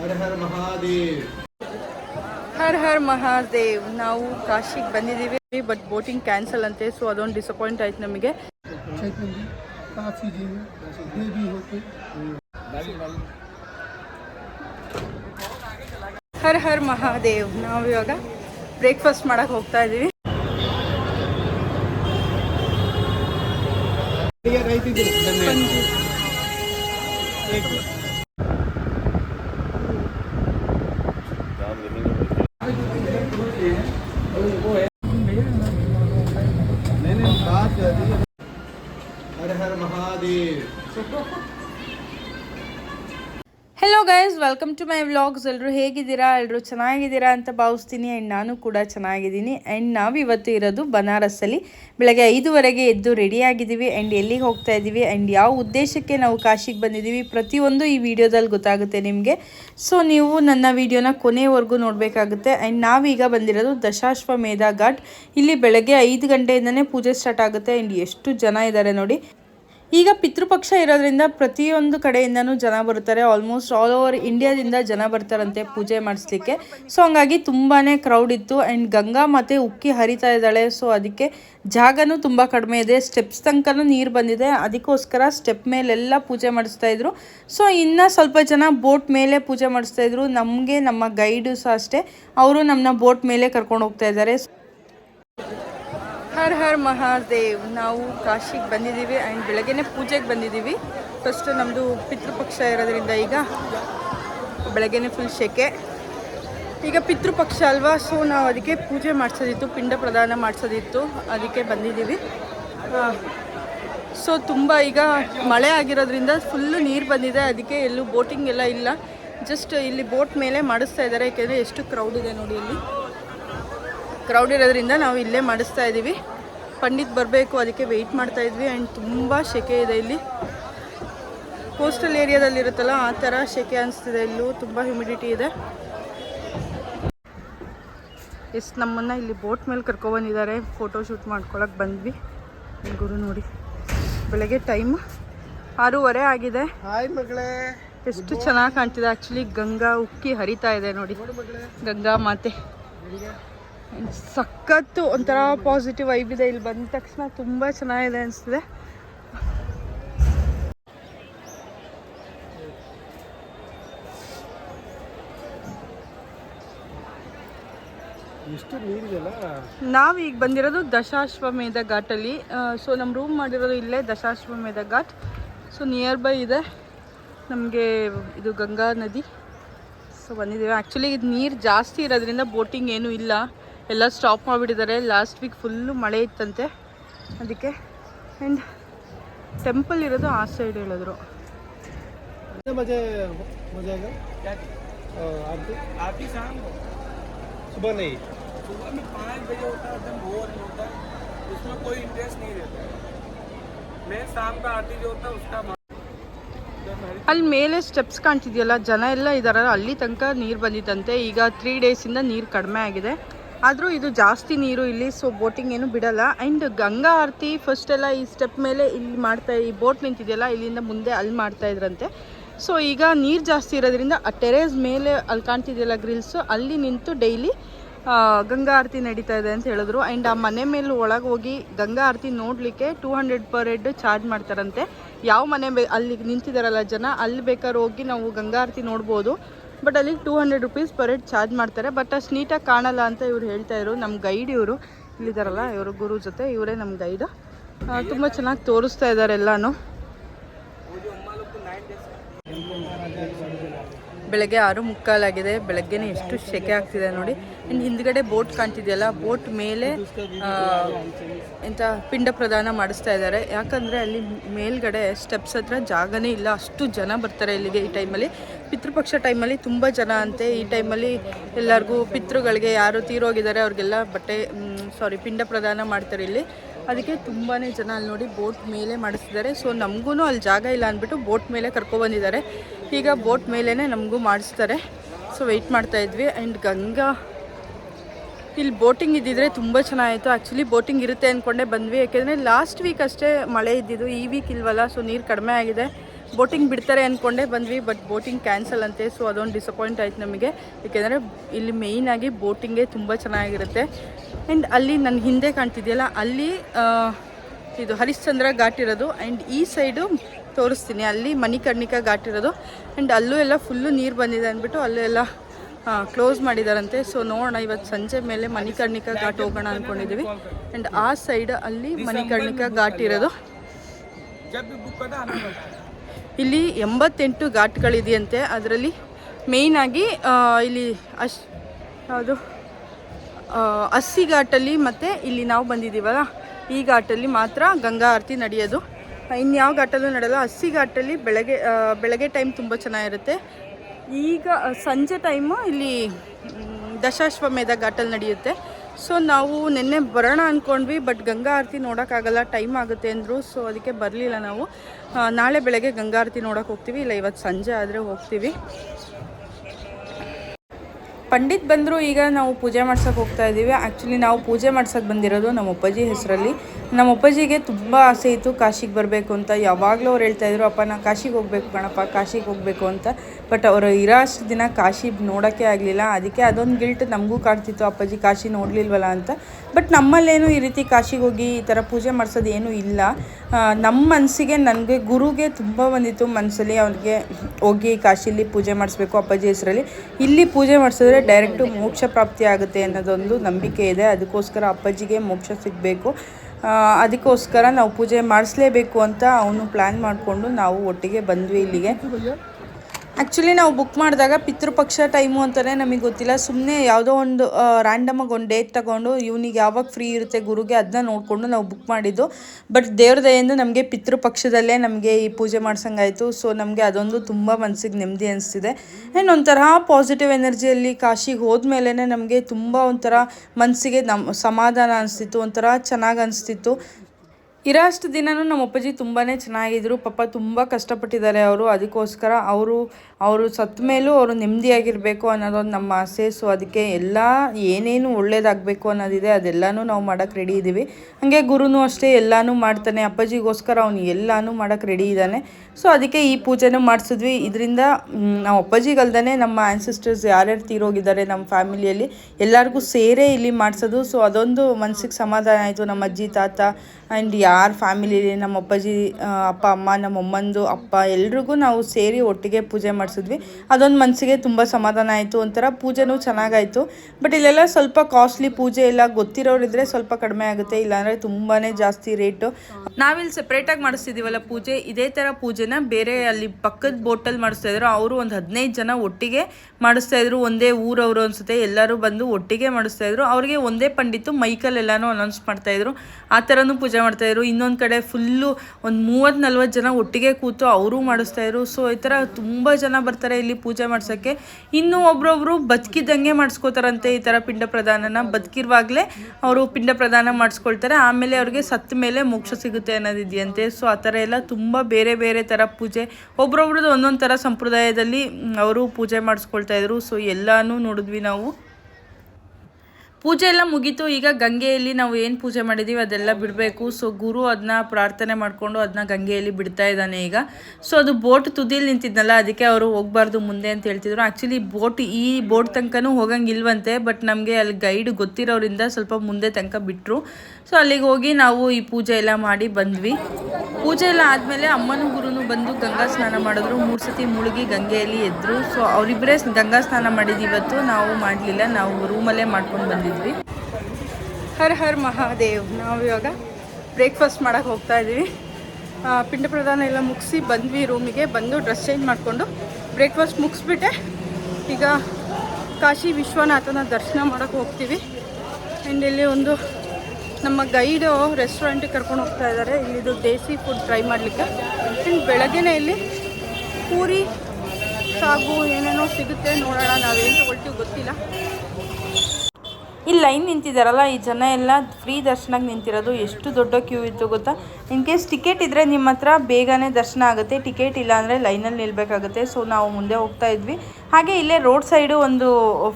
ಹರ ಹರ ಮಹಾದೇವ್. ಹರ್ ಹರ್ ಮಹಾದೇವ್. ನಾವು ಕಾಶಿಗೆ ಬಂದಿದ್ದೀವಿ ಬಟ್ ಬೋಟಿಂಗ್ ಕ್ಯಾನ್ಸಲ್ ಅಂತೆ ಸೊ ಅದೊಂದು ಡಿಸಪಾಯಿಂಟ್ ಆಯ್ತು ನಮಗೆ. ಹರ್ ಹರ್ ಮಹಾದೇವ್. ನಾವು ಇವಾಗ ಬ್ರೇಕ್ಫಾಸ್ಟ್ ಮಾಡಕ್ಕೆ ಹೋಗ್ತಾ ಇದ್ದೀವಿ. ರೈತ ವೆಲ್ಕಮ್ ಟು ಮೈ ವ್ಲಾಗ್ಸ್ ಎಲ್ಲರೂ ಹೇಗಿದ್ದೀರಾ? ಎಲ್ಲರೂ ಚೆನ್ನಾಗಿದ್ದೀರಾ ಅಂತ ಭಾವಿಸ್ತೀನಿ. ಆ್ಯಂಡ್ ನಾನು ಕೂಡ ಚೆನ್ನಾಗಿದ್ದೀನಿ. ಆ್ಯಂಡ್ ನಾವು ಇವತ್ತು ಇರೋದು ಬನಾರಸ್ಸಲ್ಲಿ. ಬೆಳಗ್ಗೆ ಐದುವರೆಗೆ ಎದ್ದು ರೆಡಿಯಾಗಿದ್ದೀವಿ. ಆ್ಯಂಡ್ ಎಲ್ಲಿಗೆ ಹೋಗ್ತಾ ಇದ್ದೀವಿ? ಆ್ಯಂಡ್ ಯಾವ ಉದ್ದೇಶಕ್ಕೆ ನಾವು ಕಾಶಿಗೆ ಬಂದಿದ್ದೀವಿ? ಪ್ರತಿಯೊಂದು ಈ ವಿಡಿಯೋದಲ್ಲಿ ಗೊತ್ತಾಗುತ್ತೆ ನಿಮಗೆ. ಸೊ ನೀವು ನನ್ನ ವಿಡಿಯೋನ ಕೊನೆವರೆಗೂ ನೋಡಬೇಕಾಗುತ್ತೆ. ಆ್ಯಂಡ್ ನಾವೀಗ ಬಂದಿರೋದು ದಶಾಶ್ವಮೇಧ ಘಾಟ್. ಇಲ್ಲಿ ಬೆಳಗ್ಗೆ ಐದು ಗಂಟೆಯಿಂದನೇ ಪೂಜೆ ಸ್ಟಾರ್ಟ್ ಆಗುತ್ತೆ. ಆ್ಯಂಡ್ ಎಷ್ಟು ಜನ ಇದ್ದಾರೆ ನೋಡಿ. ಈಗ ಪಿತೃಪಕ್ಷ ಇರೋದ್ರಿಂದ ಪ್ರತಿಯೊಂದು ಕಡೆಯಿಂದನೂ ಜನ ಬರ್ತಾರೆ. ಆಲ್ಮೋಸ್ಟ್ ಆಲ್ ಓವರ್ ಇಂಡಿಯಾದಿಂದ ಜನ ಬರ್ತಾರಂತೆ ಪೂಜೆ ಮಾಡಿಸ್ಲಿಕ್ಕೆ. ಸೊ ಹಂಗಾಗಿ ತುಂಬಾ ಕ್ರೌಡ್ ಇತ್ತು. ಆ್ಯಂಡ್ ಗಂಗಾ ಮಾತೆ ಉಕ್ಕಿ ಹರಿತಾ ಇದ್ದಾಳೆ. ಸೊ ಅದಕ್ಕೆ ಜಾಗನೂ ತುಂಬ ಕಡಿಮೆ ಇದೆ. ಸ್ಟೆಪ್ಸ್ ತನಕನೂ ನೀರು ಬಂದಿದೆ. ಅದಕ್ಕೋಸ್ಕರ ಸ್ಟೆಪ್ ಮೇಲೆಲ್ಲ ಪೂಜೆ ಮಾಡಿಸ್ತಾ ಇದ್ರು. ಸೊ ಇನ್ನು ಸ್ವಲ್ಪ ಜನ ಬೋಟ್ ಮೇಲೆ ಪೂಜೆ ಮಾಡಿಸ್ತಾ ಇದ್ರು. ನಮಗೆ ನಮ್ಮ ಗೈಡು ಸಹ ಅಷ್ಟೇ. ಅವರು ನಮ್ಮನ್ನ ಬೋಟ್ ಮೇಲೆ ಕರ್ಕೊಂಡು ಹೋಗ್ತಾ ಇದ್ದಾರೆ. ಹರ್ ಹರ್ ಮಹಾದೇವ್. ನಾವು ಕಾಶಿಗೆ ಬಂದಿದ್ದೀವಿ ಆ್ಯಂಡ್ ಬೆಳಗ್ಗೆ ಪೂಜೆಗೆ ಬಂದಿದ್ದೀವಿ. ಫಸ್ಟ್ ನಮ್ಮದು ಪಿತೃಪಕ್ಷ ಇರೋದ್ರಿಂದ ಈಗ ಬೆಳಗ್ಗೆ ಫುಲ್ ಶೆಕೆ. ಈಗ ಪಿತೃಪಕ್ಷ ಅಲ್ವಾ? ಸೊ ನಾವು ಅದಕ್ಕೆ ಪೂಜೆ ಮಾಡಿಸೋದಿತ್ತು, ಪಿಂಡ ಪ್ರದಾನ ಮಾಡಿಸೋದಿತ್ತು. ಅದಕ್ಕೆ ಬಂದಿದ್ದೀವಿ. ಸೊ ತುಂಬ ಈಗ ಮಳೆ ಆಗಿರೋದ್ರಿಂದ ಫುಲ್ಲು ನೀರು ಬಂದಿದೆ. ಅದಕ್ಕೆ ಎಲ್ಲೂ ಬೋಟಿಂಗ್ ಎಲ್ಲ ಇಲ್ಲ. ಜಸ್ಟ್ ಇಲ್ಲಿ ಬೋಟ್ ಮೇಲೆ ಮಾಡಿಸ್ತಾ ಇದ್ದಾರೆ. ಯಾಕೆಂದರೆ ಎಷ್ಟು ಕ್ರೌಡ್ ಇದೆ ನೋಡಿ ಇಲ್ಲಿ. ಕ್ರೌಡ್ ಇರೋದ್ರಿಂದ ನಾವು ಇಲ್ಲೇ ಮಾಡಿಸ್ತಾ ಇದ್ದೀವಿ. ಪಂಡಿತ್ ಬರಬೇಕು ಅದಕ್ಕೆ ವೆಯ್ಟ್ ಮಾಡ್ತಾ ಇದ್ವಿ. ಆ್ಯಂಡ್ ತುಂಬ ಸೆಕೆ ಇದೆ ಇಲ್ಲಿ. ಕೋಸ್ಟಲ್ ಏರಿಯಾದಲ್ಲಿರುತ್ತಲ್ಲ ಆ ಥರ ಸೆಕೆ ಅನಿಸ್ತಿದೆ ಇಲ್ಲೂ. ತುಂಬ ಹ್ಯುಮಿಡಿಟಿ ಇದೆ. ಎಷ್ಟು ನಮ್ಮನ್ನು ಇಲ್ಲಿ ಬೋಟ್ ಮೇಲೆ ಕರ್ಕೊಬಂದಿದ್ದಾರೆ ಫೋಟೋ ಶೂಟ್ ಮಾಡ್ಕೊಳಕ್ಕೆ ಬಂದ್ವಿ. ಗುರು ನೋಡಿ. ಬೆಳಗ್ಗೆ ಟೈಮ್ ಆರೂವರೆ ಆಗಿದೆ. ಎಷ್ಟು ಚೆನ್ನಾಗಿ ಕಾಣ್ತಿದೆ. ಆ್ಯಕ್ಚುಲಿ ಗಂಗಾ ಉಕ್ಕಿ ಹರಿತಾ ಇದೆ ನೋಡಿ. ಗಂಗಾ ಮಾತೆ. ಸಖತ್ತು ಒಂಥರ ಪಾಸಿಟಿವ್ ವೈಬ್ ಇದೆ. ಇಲ್ಲಿ ಬಂದ ತಕ್ಷಣ ತುಂಬ ಚೆನ್ನಾಗಿದೆ ಅನಿಸ್ತಿದೆ ನಾವೀಗ ಈಗ ಬಂದಿರೋದು ದಶಾಶ್ವಮೇಧ ಘಾಟಲ್ಲಿ ಸೊ ನಮ್ಮ ರೂಮ್ ಮಾಡಿರೋದು ಇಲ್ಲೇ Dashashwamedh ghat. So nearby ಇದೆ. ನಮಗೆ ಇದು ಗಂಗಾ ನದಿ. ಸೊ ಬಂದಿದ್ದೀವಿ. ಆ್ಯಕ್ಚುಲಿ ಇದು ನೀರು ಜಾಸ್ತಿ ಇರೋದ್ರಿಂದ ಬೋಟಿಂಗ್ ಏನೂ ಇಲ್ಲ. ಎಲ್ಲ ಸ್ಟಾಪ್ ಮಾಡಿಬಿಟ್ಟಿದ್ದಾರೆ ಲಾಸ್ಟ್ ವೀಕ್ ಫುಲ್ಲು ಮಳೆ ಇತ್ತಂತೆ ಅದಕ್ಕೆ ಆ್ಯಂಡ್ ಟೆಂಪಲ್ ಇರೋದು ಆ ಸೈಡ್ ಹೇಳಿದ್ರು कितने बजे हो जाएगा अ, आरती आती शाम को सुबह नहीं सुबह में पाँच बजे होता है एकदम भोर में होता है उसमें कोई इंटरेस्ट नहीं रहता है मैं शाम का आरती जो होता है उसका मा- ಅಲ್ಲಿ ಮೇಲೆ ಸ್ಟೆಪ್ಸ್ ಕಾಣ್ತಿದೆಯಲ್ಲ ಜನ ಎಲ್ಲ ಇದ್ದಾರಲ್ಲ ಅಲ್ಲಿ ತನಕ ನೀರು ಬಂದಿತ್ತಂತೆ ಈಗ ತ್ರೀ ಡೇಸಿಂದ ನೀರು ಕಡಿಮೆ ಆಗಿದೆ ಆದರೂ ಇದು ಜಾಸ್ತಿ ನೀರು ಇಲ್ಲಿ ಸೊ ಬೋಟಿಂಗ್ ಏನು ಬಿಡಲ್ಲ. ಆ್ಯಂಡ್ ಗಂಗಾ ಆರತಿ ಫಸ್ಟ್ ಎಲ್ಲ ಈ ಸ್ಟೆಪ್ ಮೇಲೆ ಇಲ್ಲಿ ಮಾಡ್ತಾ, ಈ ಬೋಟ್ ನಿಂತಿದೆಯಲ್ಲ, ಇಲ್ಲಿಂದ ಮುಂದೆ ಅಲ್ಲಿ ಮಾಡ್ತಾ ಇದ್ರಂತೆ. ಸೊ ಈಗ ನೀರು ಜಾಸ್ತಿ ಇರೋದ್ರಿಂದ ಆ ಟೆರೇಸ್ ಮೇಲೆ ಅಲ್ಲಿ ಕಾಣ್ತಿದೆಯಲ್ಲ ಗ್ರಿಲ್ಸು ಅಲ್ಲಿ ನಿಂತು ಡೈಲಿ ಗಂಗಾ ಆರತಿ ನಡೀತಾ ಇದೆ ಅಂತ ಹೇಳಿದ್ರು. ಆ್ಯಂಡ್ ಆ ಮನೆ ಮೇಲೆ ಒಳಗೆ ಹೋಗಿ ಗಂಗಾ ಆರತಿ ನೋಡಲಿಕ್ಕೆ two hundred per head charge ಮಾಡ್ತಾರಂತೆ. ಯಾವ ಮನೆ ಬೇ, ಅಲ್ಲಿ ನಿಂತಿದ್ದಾರಲ್ಲ ಜನ, ಅಲ್ಲಿ ಬೇಕಾದ್ರೆ ಹೋಗಿ ನಾವು ಗಂಗಾ ಆರತಿ ನೋಡ್ಬೋದು. ಬಟ್ ಅಲ್ಲಿ two hundred rupees per head charge ಮಾಡ್ತಾರೆ. ಬಟ್ ಅಷ್ಟು ನೀಟಾಗಿ ಕಾಣಲ್ಲ ಅಂತ ಇವ್ರು ಹೇಳ್ತಾ ಇದ್ರು ನಮ್ಮ ಗೈಡ್ ಇವರು. ಇಲ್ಲಿದ್ದಾರಲ್ಲ ಇವರು ಗುರು ಜೊತೆ. ಇವರೇ ನಮ್ಮ ಗೈಡ್ ತುಂಬ ಚೆನ್ನಾಗಿ ತೋರಿಸ್ತಾ ಇದ್ದಾರೆ ಎಲ್ಲನೂ. ಬೆಳಗ್ಗೆ ಆರು ಮುಕ್ಕಾಲಾಗಿದೆ ಬೆಳಗ್ಗೆನೇ ಎಷ್ಟು ಸೆಕೆ ಆಗ್ತಿದೆ ನೋಡಿ. ಇನ್ನು ಹಿಂದ್ಗಡೆ ಬೋಟ್ ಕಾಣ್ತಿದೆಯಲ್ಲ, ಬೋಟ್ ಮೇಲೆ ಎಂತ ಪಿಂಡ ಪ್ರದಾನ ಮಾಡಿಸ್ತಾ ಇದ್ದಾರೆ. ಯಾಕಂದರೆ ಅಲ್ಲಿ ಮೇಲ್ಗಡೆ ಸ್ಟೆಪ್ಸ್ ಹತ್ರ ಜಾಗನೇ ಇಲ್ಲ. ಅಷ್ಟು ಜನ ಬರ್ತಾರೆ ಇಲ್ಲಿಗೆ ಈ ಟೈಮಲ್ಲಿ ಪಿತೃಪಕ್ಷ ಟೈಮಲ್ಲಿ ತುಂಬ ಜನ ಅಂತೆ. ಈ ಟೈಮಲ್ಲಿ ಎಲ್ಲರಿಗೂ ಪಿತೃಗಳಿಗೆ ಯಾರು ತೀರೋಗಿದ್ದಾರೆ, ಅವ್ರಿಗೆಲ್ಲ ಬಟ್ಟೆ ಸಾರಿ ಪಿಂಡ ಪ್ರದಾನ ಮಾಡ್ತಾರೆ ಇಲ್ಲಿ. ಅದಕ್ಕೆ ತುಂಬಾ ಜನ ಅಲ್ಲಿ ನೋಡಿ ಬೋಟ್ ಮೇಲೆ ಮಾಡಿಸ್ತಿದ್ದಾರೆ. ಸೊ ನಮಗೂ ಅಲ್ಲಿ ಜಾಗ ಇಲ್ಲ ಅಂದ್ಬಿಟ್ಟು ಬೋಟ್ ಮೇಲೆ ಕರ್ಕೊಬಂದಿದ್ದಾರೆ ಈಗ ಬೋಟ್ ಮೇಲೇ ನಮಗೂ ಮಾಡಿಸ್ತಾರೆ. ಸೊ ವೆಯ್ಟ್ ಮಾಡ್ತಾ ಇದ್ವಿ. ಆ್ಯಂಡ್ ಗಂಗಾ, ಇಲ್ಲಿ ಬೋಟಿಂಗ್ ಇದ್ದಿದ್ರೆ ತುಂಬ ಚೆನ್ನಾಗಿತ್ತು. ಆ್ಯಕ್ಚುಲಿ ಬೋಟಿಂಗ್ ಇರುತ್ತೆ ಅಂದ್ಕೊಂಡೆ ಬಂದ್ವಿ. ಯಾಕೆಂದರೆ ಲಾಸ್ಟ್ ವೀಕ್ ಅಷ್ಟೇ ಮಳೆ ಇದ್ದಿದ್ದು. ಈ ವೀಕ್ ಇಲ್ವಲ್ಲ ಸೊ ನೀರು ಕಡಿಮೆ ಆಗಿದೆ. ಬೋಟಿಂಗ್ ಬಿಡ್ತಾರೆ ಅಂದ್ಕೊಂಡೆ ಬಂದ್ವಿ ಬಟ್ ಬೋಟಿಂಗ್ ಕ್ಯಾನ್ಸಲ್ ಅಂತೆ. ಸೊ ಅದೊಂದು ಡಿಸಪಾಯಿಂಟ್ ಆಯಿತು ನಮಗೆ. ಏಕೆಂದರೆ ಇಲ್ಲಿ ಮೇಯ್ನಾಗಿ ಬೋಟಿಂಗೇ ತುಂಬ ಚೆನ್ನಾಗಿರುತ್ತೆ. ಆ್ಯಂಡ್ ಅಲ್ಲಿ ನನ್ನ ಹಿಂದೆ ಕಾಣ್ತಿದೆಯಲ್ಲ, ಅಲ್ಲಿ ಇದು ಹರಿಶ್ಚಂದ್ರ ಘಾಟ್ ಇರೋದು. ಆ್ಯಂಡ್ ಈ ಸೈಡು ತೋರಿಸ್ತೀನಿ. ಅಲ್ಲಿ ಮಣಿಕರ್ಣಿಕಾ ಘಾಟ್ ಇರೋದು. ಆ್ಯಂಡ್ ಅಲ್ಲೂ ಎಲ್ಲ ಫುಲ್ಲು ನೀರು ಬಂದಿದೆ ಅಂದ್ಬಿಟ್ಟು ಅಲ್ಲೂ ಎಲ್ಲ ಕ್ಲೋಸ್ ಮಾಡಿದಾರಂತೆ. ಸೊ ನೋಡೋಣ ಇವತ್ತು ಸಂಜೆ ಮೇಲೆ ಮಣಿಕರ್ಣಿಕಾ ಘಾಟ್ ಹೋಗೋಣ ಅಂದ್ಕೊಂಡಿದ್ದೀವಿ ಆ್ಯಂಡ್ ಆ ಸೈಡ್ ಅಲ್ಲಿ ಮಣಿಕರ್ಣಿಕಾ ಘಾಟ್ ಇರೋದು. ಇಲ್ಲಿ ಎಂಬತ್ತೆಂಟು ಘಾಟ್ಗಳಿದೆಯಂತೆ. ಅದರಲ್ಲಿ ಮೇಯ್ನಾಗಿ ಇಲ್ಲಿ ಅಶ್, ಯಾವುದು ಹಸಿ ಘಾಟಲ್ಲಿ ಮತ್ತು ಇಲ್ಲಿ ನಾವು ಬಂದಿದ್ದೀವಲ್ಲ, ಈ ಘಾಟಲ್ಲಿ ಮಾತ್ರ ಗಂಗಾ ಆರತಿ ನಡೆಯೋದು. ಇನ್ಯಾವ ಘಾಟಲ್ಲೂ ನಡೆಯಲ್ಲ. ಹಸಿ ಘಾಟಲ್ಲಿ ಬೆಳಗ್ಗೆ ಬೆಳಗ್ಗೆ ಟೈಮ್ ತುಂಬ ಚೆನ್ನಾಗಿರುತ್ತೆ. ಈಗ ಸಂಜೆ ಟೈಮು ಇಲ್ಲಿ ದಶಾಶ್ವಮೇಧ ಘಾಟಲ್ಲಿ ನಡೆಯುತ್ತೆ. ಸೊ ನಾವು ನಿನ್ನೆ ಬರೋಣ ಅಂದ್ಕೊಂಡ್ವಿ ಬಟ್ ಗಂಗಾ ಆರತಿ ನೋಡೋಕ್ಕಾಗಲ್ಲ ಟೈಮ್ ಆಗುತ್ತೆ ಅಂದರು. ಸೊ ಅದಕ್ಕೆ ಬರಲಿಲ್ಲ ನಾವು. ನಾಳೆ ಬೆಳಗ್ಗೆ ಗಂಗಾ ಆರತಿ ನೋಡೋಕೆ ಹೋಗ್ತೀವಿ. ಇಲ್ಲ ಇವತ್ತು ಸಂಜೆ ಆದರೆ ಹೋಗ್ತೀವಿ. ಪಂಡಿತ್ ಬಂದರು ಈಗ ನಾವು ಪೂಜೆ ಮಾಡ್ಸೋಕೆ ಹೋಗ್ತಾ ಇದ್ದೀವಿ ಆ್ಯಕ್ಚುಲಿ ನಾವು ಪೂಜೆ ಮಾಡ್ಸೋಕೆ ಬಂದಿರೋದು ನಮ್ಮ ಅಪ್ಪಾಜಿ ಹೆಸರಲ್ಲಿ. ನಮ್ಮ ಅಪ್ಪಾಜಿಗೆ ತುಂಬ ಆಸೆ ಇತ್ತು ಕಾಶಿಗೆ ಬರಬೇಕು ಅಂತ. ಯಾವಾಗಲೂ ಅವ್ರು ಹೇಳ್ತಾ ಇದ್ರು, ಅಪ್ಪ, ನಾನು ಕಾಶಿಗೆ ಹೋಗಬೇಕು ಕಣಪ್ಪ, ಕಾಶಿಗೆ ಹೋಗಬೇಕು ಅಂತ. ಬಟ್ ಅವರು ಇರೋ ಅಷ್ಟು ದಿನ ಕಾಶಿ ನೋಡೋಕ್ಕೆ ಆಗಲಿಲ್ಲ. ಅದಕ್ಕೆ ಅದೊಂದು ಗಿಲ್ಟ್ ನಮಗೂ ಕಾಡ್ತಿತ್ತು ಅಪ್ಪಾಜಿ, ಕಾಶಿ ನೋಡಲಿಲ್ವಲ್ಲ ಅಂತ. ಬಟ್ ನಮ್ಮಲ್ಲೇನು ಈ ರೀತಿ ಕಾಶಿಗೆ ಹೋಗಿ ಈ ಥರ ಪೂಜೆ ಮಾಡಿಸೋದು ಏನೂ ಇಲ್ಲ. ನಮ್ಮ ಮನಸ್ಸಿಗೆ ನನಗೆ ಗುರುಗೆ ತುಂಬ ಬಂದಿತ್ತು ಮನಸ್ಸಲ್ಲಿ ಅವ್ರಿಗೆ ಹೋಗಿ ಕಾಶಿಲಿ ಪೂಜೆ ಮಾಡಿಸ್ಬೇಕು ಅಪ್ಪಾಜಿ ಹೆಸರಲ್ಲಿ. ಇಲ್ಲಿ ಪೂಜೆ ಮಾಡಿಸಿದ್ರೆ ಡೈರೆಕ್ಟು ಮೋಕ್ಷ ಪ್ರಾಪ್ತಿ ಆಗುತ್ತೆ ಅನ್ನೋದೊಂದು ನಂಬಿಕೆ ಇದೆ. ಅದಕ್ಕೋಸ್ಕರ ಅಪ್ಪಾಜಿಗೆ ಮೋಕ್ಷ ಸಿಗಬೇಕು. ಅದಕ್ಕೋಸ್ಕರ ನಾವು ಪೂಜೆ ಮಾಡಿಸ್ಲೇಬೇಕು ಅಂತ ಅವನು ಪ್ಲ್ಯಾನ್ ಮಾಡಿಕೊಂಡು ನಾವು ಒಟ್ಟಿಗೆ ಬಂದ್ವಿ ಇಲ್ಲಿಗೆ. ಆ್ಯಕ್ಚುಲಿ ನಾವು ಬುಕ್ ಮಾಡಿದಾಗ ಪಿತೃಪಕ್ಷ ಟೈಮು ಅಂತಲೇ ನಮಗೆ ಗೊತ್ತಿಲ್ಲ. ಸುಮ್ಮನೆ ಯಾವುದೋ ಒಂದು ರ್ಯಾಂಡಮಾಗಿ ಒಂದು ಡೇಟ್ ತಗೊಂಡು ಇವನಿಗೆ ಯಾವಾಗ ಫ್ರೀ ಇರುತ್ತೆ ಗುರುಗೆ ಅದನ್ನ ನೋಡಿಕೊಂಡು ನಾವು ಬುಕ್ ಮಾಡಿದ್ದು. ಬಟ್ ದೇವ್ರ ದಯೆಯಿಂದ ನಮಗೆ ಪಿತೃಪಕ್ಷದಲ್ಲೇ ನಮಗೆ ಈ ಪೂಜೆ ಮಾಡ್ಸಂಗಾಯಿತು. ಸೊ ನಮಗೆ ಅದೊಂದು ತುಂಬ ಮನಸ್ಸಿಗೆ ನೆಮ್ಮದಿ ಅನಿಸ್ತಿದೆ. ಆ್ಯಂಡ್ ಒಂಥರ ಪಾಸಿಟಿವ್ ಎನರ್ಜಿಯಲ್ಲಿ ಕಾಶಿಗೆ ಹೋದ್ಮೇಲೆ ನಮಗೆ ತುಂಬ ಒಂಥರ ಮನಸ್ಸಿಗೆ ನಮ್ಮ ಸಮಾಧಾನ ಅನಿಸ್ತಿತ್ತು. ಒಂಥರ ಚೆನ್ನಾಗಿ ಅನಿಸ್ತಿತ್ತು. ಇರೋ ಅಷ್ಟು ದಿನನೂ ನಮ್ಮ ಅಪ್ಪಾಜಿ ತುಂಬಾ ಚೆನ್ನಾಗಿದ್ರು. ಪಾಪ ತುಂಬ ಕಷ್ಟಪಟ್ಟಿದ್ದಾರೆ ಅವರು. ಅದಕ್ಕೋಸ್ಕರ ಅವರು ಅವರು ಸತ್ತ ಮೇಲೂ ಅವರು ನೆಮ್ಮದಿಯಾಗಿರಬೇಕು ಅನ್ನೋದೊಂದು ನಮ್ಮ ಆಸೆ. ಸೊ ಅದಕ್ಕೆ ಎಲ್ಲ ಏನೇನು ಒಳ್ಳೇದಾಗಬೇಕು ಅನ್ನೋದಿದೆ, ಅದೆಲ್ಲನೂ ನಾವು ಮಾಡೋಕ್ಕೆ ರೆಡಿ ಇದ್ದೀವಿ ಹಾಗೆ ಗುರುನೂ ಅಷ್ಟೇ ಎಲ್ಲನೂ ಮಾಡ್ತಾನೆ. ಅಪ್ಪಾಜಿಗೋಸ್ಕರ ಅವನು ಎಲ್ಲನೂ ಮಾಡೋಕ್ಕೆ ರೆಡಿ ಇದ್ದಾನೆ. ಸೊ ಅದಕ್ಕೆ ಈ ಪೂಜೆನೂ ಮಾಡಿಸಿದ್ವಿ. ಇದರಿಂದ ನಾವು ಅಪ್ಪಾಜಿಗಲ್ದೇ ನಮ್ಮ ಆ್ಯನ್ಸಿಸ್ಟರ್ಸ್ ಯಾರ್ಯಾರು ತೀರೋಗಿದ್ದಾರೆ ನಮ್ಮ ಫ್ಯಾಮಿಲಿಯಲ್ಲಿ ಎಲ್ಲರಿಗೂ ಸೇರೇ ಇಲ್ಲಿ ಮಾಡಿಸೋದು. ಸೊ ಅದೊಂದು ಮನಸ್ಸಿಗೆ ಸಮಾಧಾನ ಆಯಿತು. ನಮ್ಮ ಅಜ್ಜಿ, ತಾತ ಆ್ಯಂಡ್ ಯಾರ ಫ್ಯಾಮಿಲಿಲಿ ನಮ್ಮ ಅಪ್ಪಾಜಿ ಅಪ್ಪ, ಅಮ್ಮ, ನಮ್ಮ ಅಮ್ಮಂದು, ಅಪ್ಪ ಎಲ್ರಿಗೂ ನಾವು ಸೇರಿ ಒಟ್ಟಿಗೆ ಪೂಜೆ ಮಾಡಿಸಿದ್ವಿ. ಅದೊಂದು ಮನಸ್ಸಿಗೆ ತುಂಬ ಸಮಾಧಾನ ಆಯಿತು, ಒಂಥರ ಪೂಜೆನೂ ಚೆನ್ನಾಗಾಯಿತು. ಬಟ್ ಇಲ್ಲೆಲ್ಲ ಸ್ವಲ್ಪ ಕಾಸ್ಟ್ಲಿ ಪೂಜೆ ಎಲ್ಲ ಗೊತ್ತಿರೋರಿದ್ರೆ ಸ್ವಲ್ಪ ಕಡಿಮೆ ಆಗುತ್ತೆ, ಇಲ್ಲಾಂದರೆ ತುಂಬಾ ಜಾಸ್ತಿ ರೇಟು ನಾವಿಲ್ಲಿ ಸಪ್ರೇಟಾಗಿ ಮಾಡಿಸ್ತಿದ್ದೀವಲ್ಲ ಪೂಜೆ, ಇದೇ ಥರ ಪೂಜೆನ ಬೇರೆ ಅಲ್ಲಿ ಪಕ್ಕದ ಬೋಟಲ್ಲಿ ಮಾಡಿಸ್ತಾ ಇದ್ರು, ಅವರು ಒಂದು ಹದಿನೈದು ಜನ ಒಟ್ಟಿಗೆ ಮಾಡಿಸ್ತಾ ಇದ್ರು, ಒಂದೇ ಊರವರು ಅನಿಸುತ್ತೆ, ಎಲ್ಲರೂ ಬಂದು ಒಟ್ಟಿಗೆ ಮಾಡಿಸ್ತಾ ಇದ್ರು. ಅವ್ರಿಗೆ ಒಂದೇ ಪಂಡಿತು ಮೈಕಲ್ ಅನೌನ್ಸ್ ಮಾಡ್ತಾ ಇದ್ರು. ಆ ಥರನೂ ಪೂಜೆ ಮಾಡ್ತಾ ಇದ್ರು ಇನ್ನೊಂದು ಕಡೆ ಫುಲ್ಲು ಒಂದು ಮೂವತ್ತು ನಲ್ವತ್ತು ಜನ ಒಟ್ಟಿಗೆ ಕೂತು ಅವರು ಮಾಡಿಸ್ತಾಯಿದ್ರು ಸೊ ಈ ಥರ ತುಂಬ ಜನ ಬರ್ತಾರೆ ಇಲ್ಲಿ ಪೂಜೆ ಮಾಡ್ಸೋಕ್ಕೆ. ಇನ್ನೂ ಒಬ್ಬರೊಬ್ಬರು ಬದುಕಿದಂಗೆ ಮಾಡಿಸ್ಕೋತಾರಂತೆ ಈ ಥರ ಪಿಂಡ ಪ್ರದಾನನ ಬದುಕಿರುವಾಗಲೇ ಅವರು ಪಿಂಡ ಪ್ರದಾನ ಮಾಡಿಸ್ಕೊಳ್ತಾರೆ. ಆಮೇಲೆ ಅವ್ರಿಗೆ ಸತ್ತ ಮೇಲೆ ಮೋಕ್ಷ ಸಿಗುತ್ತೆ ಅನ್ನೋದಿದೆಯಂತೆ. ಸೊ ಆ ಥರ ಎಲ್ಲ ತುಂಬ ಬೇರೆ ಬೇರೆ ಥರ ಪೂಜೆ. ಒಬ್ರೊಬ್ರದ್ದು ಒಂದೊಂದು ಥರ ಸಂಪ್ರದಾಯದಲ್ಲಿ ಅವರು ಪೂಜೆ ಮಾಡಿಸ್ಕೊಳ್ತಾ ಇದ್ರು. ಸೊ ಎಲ್ಲಾನು ನೋಡಿದ್ವಿ ನಾವು. ಪೂಜೆ ಎಲ್ಲ ಮುಗೀತು, ಈಗ ಗಂಗೆಯಲ್ಲಿ ನಾವು ಏನು ಪೂಜೆ ಮಾಡಿದ್ದೀವಿ ಅದೆಲ್ಲ ಬಿಡಬೇಕು. ಸೊ ಗುರು ಅದನ್ನ ಪ್ರಾರ್ಥನೆ ಮಾಡಿಕೊಂಡು ಅದನ್ನ ಗಂಗೆಯಲ್ಲಿ ಬಿಡ್ತಾ ಇದ್ದಾನೆ ಈಗ. ಸೊ ಅದು ಬೋಟ್ ತುದಿಯಲ್ಲಿ ನಿಂತಿದ್ನಲ್ಲ, ಅದಕ್ಕೆ ಅವರು ಹೋಗ್ಬಾರ್ದು ಮುಂದೆ ಅಂತ ಹೇಳ್ತಿದ್ರು. ಆ್ಯಕ್ಚುಲಿ ಬೋಟ್ ಈ ಬೋಟ್ ತನಕನೂ ಹೋಗಂಗಿಲ್ವಂತೆ ಬಟ್ ನಮಗೆ ಅಲ್ಲಿ ಗೈಡ್ ಗೊತ್ತಿರೋರಿಂದ ಸ್ವಲ್ಪ ಮುಂದೆ ತನಕ ಬಿಟ್ಟರು ಸೊ ಅಲ್ಲಿಗೆ ಹೋಗಿ ನಾವು ಈ ಪೂಜೆ ಎಲ್ಲ ಮಾಡಿ ಬಂದ್ವಿ. ಪೂಜೆ ಎಲ್ಲ ಆದಮೇಲೆ ಅಮ್ಮನ ಗುರುನು ಬಂದು ಗಂಗಾ ಸ್ನಾನ ಮಾಡಿದ್ರು. ಮೂರು ಸತಿ ಮುಳುಗಿ ಗಂಗೆಯಲ್ಲಿ ಎದ್ರು. ಸೊ ಅವರಿಬ್ಬರೇ ಗಂಗಾ ಸ್ನಾನ ಮಾಡಿದ್ದು ಇವತ್ತು. ನಾವು ಮಾಡಲಿಲ್ಲ, ನಾವು ರೂಮಲ್ಲೇ ಮಾಡ್ಕೊಂಡು ಬಂದಿದ್ವಿ. ಹರ್ ಹರ್ ಮಹಾದೇವ್, ನಾವು ಇವಾಗ ಬ್ರೇಕ್ಫಾಸ್ಟ್ ಮಾಡೋಕ್ಕೆ ಹೋಗ್ತಾ ಇದ್ದೀವಿ. ಪಿಂಡ ಪ್ರಧಾನ ಎಲ್ಲ ಮುಗಿಸಿ ಬಂದ್ವಿ ರೂಮಿಗೆ ಬಂದು ಡ್ರೆಸ್ ಚೇಂಜ್ ಮಾಡಿಕೊಂಡು ಬ್ರೇಕ್ಫಾಸ್ಟ್ ಮುಗಿಸ್ಬಿಟ್ಟೆ. ಈಗ ಕಾಶಿ ವಿಶ್ವನಾಥನ ದರ್ಶನ ಮಾಡೋಕ್ಕೆ ಹೋಗ್ತೀವಿ. ಆ್ಯಂಡ್ ಇಲ್ಲಿ ಒಂದು ನಮ್ಮ ಗೈಡು ರೆಸ್ಟೋರೆಂಟಿಗೆ ಕರ್ಕೊಂಡು ಹೋಗ್ತಾ ಇದ್ದಾರೆ. ಇಲ್ಲಿದು ದೇಸಿ ಫುಡ್ ಟ್ರೈ ಮಾಡಲಿಕ್ಕೆ. ಆ್ಯಂಡ್ ಬೆಳಗ್ಗೆನೇ ಇಲ್ಲಿ ಪೂರಿ, ಸಾಗು ಏನೇನೋ ಸಿಗುತ್ತೆ ನೋಡೋಣ, ನಾವೇನು ತಗೊಳ್ತೀವಿ ಗೊತ್ತಿಲ್ಲ. ಇಲ್ಲಿ ಲೈನ್ ನಿಂತಿದ್ದಾರಲ್ಲ ಈ ಜನ ಎಲ್ಲ ಫ್ರೀ ದರ್ಶನಕ್ಕೆ ನಿಂತಿರೋದು ಎಷ್ಟು ದೊಡ್ಡ ಕ್ಯೂ ಇತ್ತು ಗೊತ್ತಾ? ಇನ್ ಕೇಸ್ ಟಿಕೆಟ್ ಇದ್ದರೆ ನಿಮ್ಮ ಹತ್ರ ಬೇಗನೆ ದರ್ಶನ ಆಗುತ್ತೆ. ಟಿಕೆಟ್ ಇಲ್ಲ ಅಂದರೆ ಲೈನಲ್ಲಿ ನಿಲ್ಲಬೇಕಾಗುತ್ತೆ ಸೊ ನಾವು ಮುಂದೆ ಹೋಗ್ತಾ ಇದ್ವಿ. ಹಾಗೆ ಇಲ್ಲೇ ರೋಡ್ ಸೈಡು ಒಂದು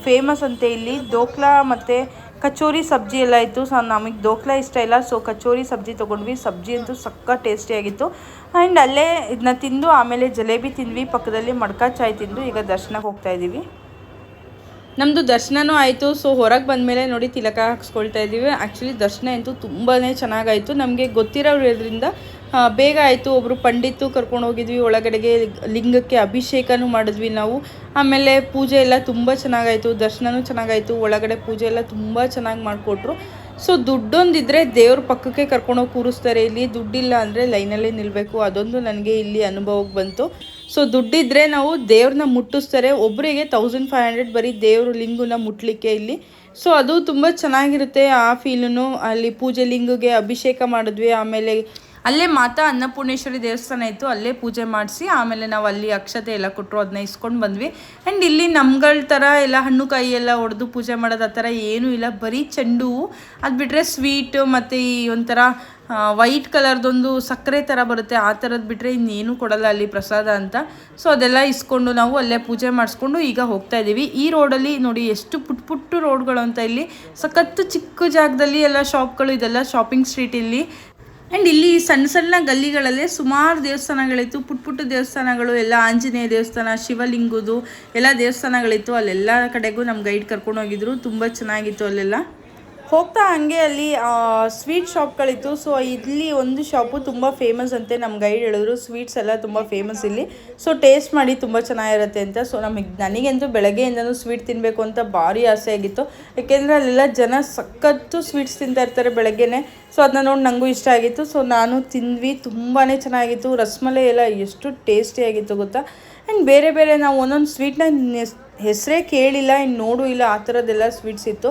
ಫೇಮಸ್ ಅಂತೆ ಇಲ್ಲಿ. ದೋಕ್ಲಾ ಮತ್ತು ಕಚೋರಿ ಸಬ್ಜಿ ಎಲ್ಲ ಇತ್ತು. ಸೊ ನಮಗೆ ದೋಕ್ಲಾ ಇಷ್ಟ ಇಲ್ಲ. ಸೊ ಕಚೋರಿ ಸಬ್ಜಿ ತೊಗೊಂಡ್ವಿ. ಸಬ್ಜಿ ಅಂತೂ ಸಕ್ಕ ಟೇಸ್ಟಿಯಾಗಿತ್ತು ಆ್ಯಂಡ್ ಅಲ್ಲೇ ಇದನ್ನ ತಿಂದು ಆಮೇಲೆ ಜಲೇಬಿ ತಿಂದ್ವಿ. ಪಕ್ಕದಲ್ಲಿ ಮಡ್ಕಾ ಚಾಯ್ ತಿಂದು ಈಗ ದರ್ಶನಕ್ಕೆ ಹೋಗ್ತಾ ಇದ್ದೀವಿ ನಮ್ಮದು ದರ್ಶನವೂ ಆಯಿತು. ಸೊ ಹೊರಗೆ ಬಂದಮೇಲೆ ನೋಡಿ ತಿಲಕ ಹಾಕ್ಸ್ಕೊಳ್ತಾ ಇದ್ದೀವಿ. ಆ್ಯಕ್ಚುಲಿ ದರ್ಶನ ಅಂತೂ ತುಂಬಾ ಚೆನ್ನಾಗಾಯಿತು. ನಮಗೆ ಗೊತ್ತಿರೋದ್ರಿಂದ ಆ, ಬೇಗ ಆಯಿತು. ಒಬ್ಬರು ಪಂಡಿತು ಕರ್ಕೊಂಡು ಹೋಗಿದ್ವಿ. ಒಳಗಡೆಗೆ ಲಿಂಗಕ್ಕೆ ಅಭಿಷೇಕನೂ ಮಾಡಿದ್ವಿ ನಾವು. ಆಮೇಲೆ ಪೂಜೆ ಎಲ್ಲ ತುಂಬ ಚೆನ್ನಾಗಾಯಿತು. ದರ್ಶನವೂ ಚೆನ್ನಾಗಾಯಿತು. ಒಳಗಡೆ ಪೂಜೆ ಎಲ್ಲ ತುಂಬ ಚೆನ್ನಾಗಿ ಮಾಡಿಕೊಟ್ರು. ಸೊ ದುಡ್ಡೊಂದಿದ್ರೆ ದೇವ್ರ ಪಕ್ಕಕ್ಕೆ ಕರ್ಕೊಂಡೋಗಿ ಕೂರಿಸ್ತಾರೆ ಇಲ್ಲಿ. ದುಡ್ಡಿಲ್ಲ ಅಂದರೆ ಲೈನಲ್ಲೇ ನಿಲ್ಲಬೇಕು ಅದೊಂದು ನನಗೆ ಇಲ್ಲಿ ಅನುಭವಕ್ಕೆ ಬಂತು. ಸೊ ದುಡ್ಡಿದ್ರೆ ನಾವು ದೇವ್ರನ್ನ ಮುಟ್ಟಿಸ್ತಾರೆ. ಒಬ್ಬರಿಗೆ ತೌಸಂಡ್ ಫೈವ್ ಹಂಡ್ರೆಡ್ ಬರೀ ದೇವ್ರ ಲಿಂಗನ ಮುಟ್ಲಿಕ್ಕೆ ಇಲ್ಲಿ. ಸೊ ಅದು ತುಂಬ ಚೆನ್ನಾಗಿರುತ್ತೆ. ಆ ಫೀಲೂ ಅಲ್ಲಿ ಪೂಜೆ ಲಿಂಗಿಗೆ ಅಭಿಷೇಕ ಮಾಡಿದ್ವಿ. ಆಮೇಲೆ ಅಲ್ಲೇ ಮಾತಾ ಅನ್ನಪೂರ್ಣೇಶ್ವರಿ ದೇವಸ್ಥಾನ ಇತ್ತು, ಅಲ್ಲೇ ಪೂಜೆ ಮಾಡಿಸಿ, ಆಮೇಲೆ ನಾವು ಅಲ್ಲಿ ಅಕ್ಷತೆ ಎಲ್ಲ ಕೊಟ್ಟರು ಅದನ್ನ ಇಸ್ಕೊಂಡು ಬಂದ್ವಿ. ಆ್ಯಂಡ್ ಇಲ್ಲಿ ನಮ್ಗಳ ಥರ ಎಲ್ಲ ಹಣ್ಣು ಕಾಯಿ ಎಲ್ಲ ಹೊಡೆದು ಪೂಜೆ ಮಾಡೋದು ಆ ಥರ ಏನೂ ಇಲ್ಲ, ಬರೀ ಚೆಂಡು ಹೂವು ಅದು ಬಿಟ್ಟರೆ ಸ್ವೀಟ್ ಮತ್ತು ಈ ಒಂಥರ ವೈಟ್ ಕಲರ್ದೊಂದು ಸಕ್ಕರೆ ಥರ ಬರುತ್ತೆ, ಆ ಥರದ್ದು ಬಿಟ್ಟರೆ ಇನ್ನೇನು ಕೊಡಲ್ಲ ಅಲ್ಲಿ ಪ್ರಸಾದ ಅಂತ. ಸೊ ಅದೆಲ್ಲ ಇಸ್ಕೊಂಡು ನಾವು ಅಲ್ಲೇ ಪೂಜೆ ಮಾಡಿಸ್ಕೊಂಡು ಈಗ ಹೋಗ್ತಾ ಇದ್ದೀವಿ ಈ ರೋಡಲ್ಲಿ ನೋಡಿ ಎಷ್ಟು ಪುಟ್ ಪುಟ್ಟು ರೋಡ್ಗಳು ಅಂತ ಇಲ್ಲಿ. ಸಖತ್ತು ಚಿಕ್ಕ ಜಾಗದಲ್ಲಿ ಎಲ್ಲ ಶಾಪ್ಗಳು ಇದೆಲ್ಲ ಶಾಪಿಂಗ್ ಸ್ಟ್ರೀಟ್ ಇಲ್ಲಿ. ಆ್ಯಂಡ್ ಇಲ್ಲಿ ಸಣ್ಣ ಸಣ್ಣ ಗಲ್ಲಿಗಳಲ್ಲೇ ಸುಮಾರು ದೇವಸ್ಥಾನಗಳಿತ್ತು. ಪುಟ್ ಪುಟ್ಟ ದೇವಸ್ಥಾನಗಳು, ಎಲ್ಲ ಆಂಜನೇಯ ದೇವಸ್ಥಾನ ಶಿವಲಿಂಗದು ಎಲ್ಲ ದೇವಸ್ಥಾನಗಳಿತ್ತು. ಅಲ್ಲೆಲ್ಲ ಕಡೆಗೂ ನಮ್ಮ ಗೈಡ್ ಕರ್ಕೊಂಡು ಹೋಗಿದ್ರು. ತುಂಬ ಚೆನ್ನಾಗಿತ್ತು ಅಲ್ಲೆಲ್ಲ. ಹೋಗ್ತಾ ಹಂಗೆ ಅಲ್ಲಿ ಸ್ವೀಟ್ ಶಾಪ್ಗಳಿತ್ತು ಸೊ ಇಲ್ಲಿ ಒಂದು ಶಾಪು ತುಂಬ ಫೇಮಸ್ ಅಂತೆ. ನಮ್ಮ ಗೈಡ್ ಹೇಳಿದ್ರು ಸ್ವೀಟ್ಸ್ ಎಲ್ಲ ತುಂಬ ಫೇಮಸ್ ಇಲ್ಲಿ. ಸೊ ಟೇಸ್ಟ್ ಮಾಡಿ ತುಂಬ ಚೆನ್ನಾಗಿರುತ್ತೆ ಅಂತ. ಸೊ ನಮಗೆ ನನಗಂತೂ ಬೆಳಗ್ಗೆಯಿಂದನೂ ಸ್ವೀಟ್ ತಿನ್ನಬೇಕು ಅಂತ ಭಾರಿ ಆಸೆ ಆಗಿತ್ತು. ಯಾಕೆಂದರೆ ಅಲ್ಲೆಲ್ಲ ಜನ ಸಖತ್ತು ಸ್ವೀಟ್ಸ್ ತಿಂತಾ ಇರ್ತಾರೆ ಬೆಳಗ್ಗೆನೆ. ಸೊ ಅದನ್ನ ನೋಡಿ ನನಗೂ ಇಷ್ಟ ಆಗಿತ್ತು. ಸೊ ನಾನು ತಿಂದ್ವಿ ತುಂಬಾ ಚೆನ್ನಾಗಿತ್ತು. ರಸ್ಮಲೈ ಎಲ್ಲ ಎಷ್ಟು ಟೇಸ್ಟಿಯಾಗಿತ್ತು ಗೊತ್ತಾ? ಆ್ಯಂಡ್ ಬೇರೆ ಬೇರೆ ನಾವು ಒಂದೊಂದು ಸ್ವೀಟ್ನ ಹೆಸರೇ ಕೇಳಿಲ್ಲ, ಇನ್ನು ನೋಡು ಇಲ್ಲ, ಆ ಥರದ್ದೆಲ್ಲ ಸ್ವೀಟ್ಸ್ ಇತ್ತು.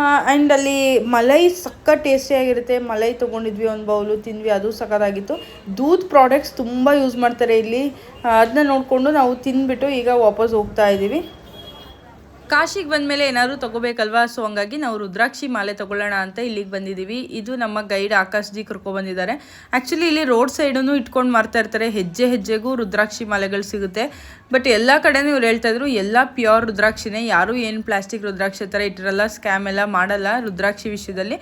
ಆ್ಯಂಡ್ ಅಲ್ಲಿ ಮಲೈ ಸಕ್ಕ ಟೇಸ್ಟಿಯಾಗಿರುತ್ತೆ ಮಲೈ ತೊಗೊಂಡಿದ್ವಿ ಒಂದು ಬೌಲು ತಿಂದ್ವಿ, ಅದು ಸಖತ್ತಾಗಿತ್ತು ದೂದ್ ಪ್ರಾಡಕ್ಟ್ಸ್ ತುಂಬ ಯೂಸ್ ಮಾಡ್ತಾರೆ ಇಲ್ಲಿ. ಅದನ್ನ ನೋಡಿಕೊಂಡು ನಾವು ತಿಂದ್ಬಿಟ್ಟು ಈಗ ವಾಪಸ್ ಹೋಗ್ತಾ ಇದ್ದೀವಿ ಕಾಶಿಗೆ ಬಂದಮೇಲೆ ಏನಾದರೂ ತೊಗೋಬೇಕಲ್ವಾ? ಸೊ ಹಂಗಾಗಿ ನಾವು ರುದ್ರಾಕ್ಷಿ ಮಾಲೆ ತೊಗೊಳ್ಳೋಣ ಅಂತ ಇಲ್ಲಿಗೆ ಬಂದಿದ್ದೀವಿ ಇದು ನಮ್ಮ ಗೈಡ್ ಆಕಾಶ್ ಜಿ ಕರ್ಕೊಬಂದಿದ್ದಾರೆ ಆ್ಯಕ್ಚುಲಿ ಇಲ್ಲಿ ರೋಡ್ ಸೈಡನ್ನು ಇಟ್ಕೊಂಡು ಮಾರ್ತಾ ಇರ್ತಾರೆ. ಹೆಜ್ಜೆ ಹೆಜ್ಜೆಗೂ ರುದ್ರಾಕ್ಷಿ ಮಾಲೆಗಳು ಸಿಗುತ್ತೆ. ಬಟ್ ಎಲ್ಲ ಕಡೆನೂ ಇವ್ರು ಹೇಳ್ತಾ ಇದ್ರು, ಎಲ್ಲ ಪ್ಯೂರ್ ರುದ್ರಾಕ್ಷಿನೇ. ಯಾರೂ ಏನು ಪ್ಲಾಸ್ಟಿಕ್ ರುದ್ರಾಕ್ಷಿ ಥರ ಇಟ್ಟಿರಲ್ಲ ಸ್ಕ್ಯಾಮ್ ಎಲ್ಲ ಮಾಡಲ್ಲ ರುದ್ರಾಕ್ಷಿ ವಿಷಯದಲ್ಲಿ.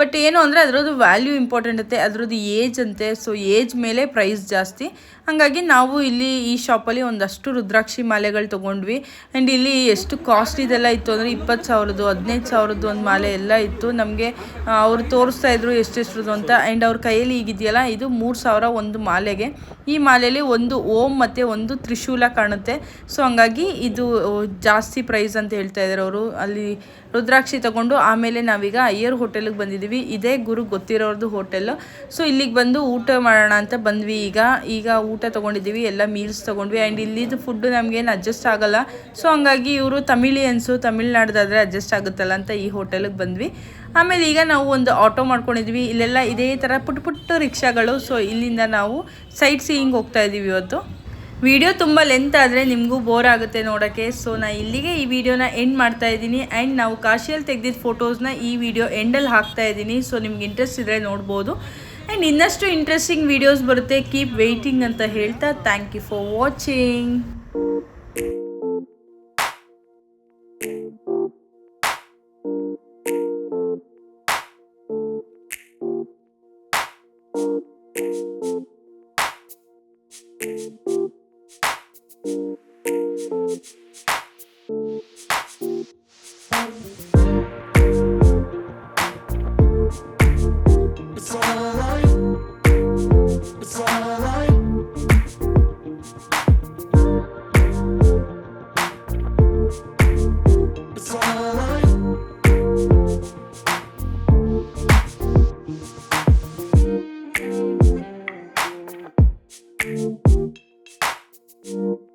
ಬಟ್ ಏನು ಅಂದರೆ ಅದರದ್ದು ವ್ಯಾಲ್ಯೂ ಇಂಪಾರ್ಟೆಂಟ್ ಅಂತೆ, ಅದರದ್ದು ಏಜ್ ಅಂತೆ. ಸೊ ಏಜ್ ಮೇಲೆ ಪ್ರೈಸ್ ಜಾಸ್ತಿ. ಹಾಗಾಗಿ ನಾವು ಇಲ್ಲಿ ಈ ಶಾಪಲ್ಲಿ ಒಂದಷ್ಟು ರುದ್ರಾಕ್ಷಿ ಮಾಲೆಗಳು ತೊಗೊಂಡ್ವಿ. ಆ್ಯಂಡ್ ಇಲ್ಲಿ ಎಷ್ಟು ಕಾಸ್ಟ್ ಇದೆಲ್ಲ ಇತ್ತು ಅಂದರೆ ಇಪ್ಪತ್ತು ಸಾವಿರದ್ದು, ಹದಿನೈದು ಸಾವಿರದ್ದು ಒಂದು ಮಾಲೆ ಎಲ್ಲ ಇತ್ತು. ನಮಗೆ ಅವರು ತೋರಿಸ್ತಾ ಇದ್ರು ಎಷ್ಟೆಷ್ಟ್ರದ್ದು ಅಂತ. ಆ್ಯಂಡ್ ಅವ್ರ ಕೈಯಲ್ಲಿ ಈಗಿದೆಯಲ್ಲ, ಇದು ಮೂರು ಸಾವಿರ ಒಂದು ಮಾಲೆಗೆ. ಈ ಮಾಲೆಯಲ್ಲಿ ಒಂದು ಓಂ ಮತ್ತು ಒಂದು ತ್ರಿಶೂಲ ಕಾಣುತ್ತೆ. ಸೊ, ಹಂಗಾಗಿ ಇದು ಜಾಸ್ತಿ ಪ್ರೈಸ್ ಅಂತ ಹೇಳ್ತಾ ಇದ್ದಾರೆ ಅವರು. ಅಲ್ಲಿ ರುದ್ರಾಕ್ಷಿ ತಗೊಂಡು ಆಮೇಲೆ ನಾವೀಗ ಅಯ್ಯರ್ ಹೋಟೆಲಿಗೆ ಬಂದಿದ್ದೀವಿ ಇದೇ ಗುರು ಗೊತ್ತಿರೋರ್ದು ಹೋಟೆಲ್. ಸೊ, ಇಲ್ಲಿಗೆ ಬಂದು ಊಟ ಮಾಡೋಣ ಅಂತ ಬಂದ್ವಿ ಈಗ. ಈಗ ಊಟ ತೊಗೊಂಡಿದ್ದೀವಿ, ಎಲ್ಲ ಮೀಲ್ಸ್ ತೊಗೊಂಡ್ವಿ. ಆ್ಯಂಡ್ ಇಲ್ಲಿದ್ದು ಫುಡ್ಡು ನಮಗೇನು ಅಡ್ಜಸ್ಟ್ ಆಗಲ್ಲ. ಸೊ ಹಂಗಾಗಿ ಇವರು ತಮಿಳಿಯನ್ಸು ತಮಿಳ್ನಾಡ್ದಾದರೆ ಅಡ್ಜಸ್ಟ್ ಆಗುತ್ತಲ್ಲ ಅಂತ ಈ ಹೋಟೆಲಿಗೆ ಬಂದ್ವಿ. ಆಮೇಲೆ ಈಗ ನಾವು ಒಂದು ಆಟೋ ಮಾಡ್ಕೊಂಡಿದ್ವಿ. ಇಲ್ಲೆಲ್ಲ ಇದೇ ಥರ ಪುಟ್ ಪುಟ್ಟ ರಿಕ್ಷಾಗಳು. ಸೊ ಇಲ್ಲಿಂದ ನಾವು ಸೈಟ್ ಸೀಯಿಂಗ್ ಹೋಗ್ತಾ ಇದ್ದೀವಿ ಇವತ್ತು. ವಿಡಿಯೋ ತುಂಬ ಲೆಂತ್ ಆದರೆ ನಿಮಗೂ ಬೋರ್ ಆಗುತ್ತೆ ನೋಡೋಕ್ಕೆ. ಸೊ ನಾನು ಇಲ್ಲಿಗೆ ಈ ವಿಡಿಯೋನ ಎಂಡ್ ಮಾಡ್ತಾ ಇದ್ದೀನಿ. ಆ್ಯಂಡ್ ನಾವು ಕಾಶಿಯಲ್ಲಿ ತೆಗೆದಿದ್ದ ಫೋಟೋಸ್ನ ಈ ವಿಡಿಯೋ ಎಂಡಲ್ಲಿ ಹಾಕ್ತಾ ಇದ್ದೀನಿ ಸೊ ನಿಮ್ಗೆ ಇಂಟ್ರೆಸ್ಟ್ ಇದ್ದರೆ ನೋಡ್ಬೋದು. ಆ್ಯಂಡ್ ಇನ್ನಷ್ಟು ಇಂಟ್ರೆಸ್ಟಿಂಗ್ ವೀಡಿಯೋಸ್ ಬರುತ್ತೆ. ಕೀಪ್ ವೆಯ್ಟಿಂಗ್ ಅಂತ ಹೇಳ್ತಾ thank you for watching you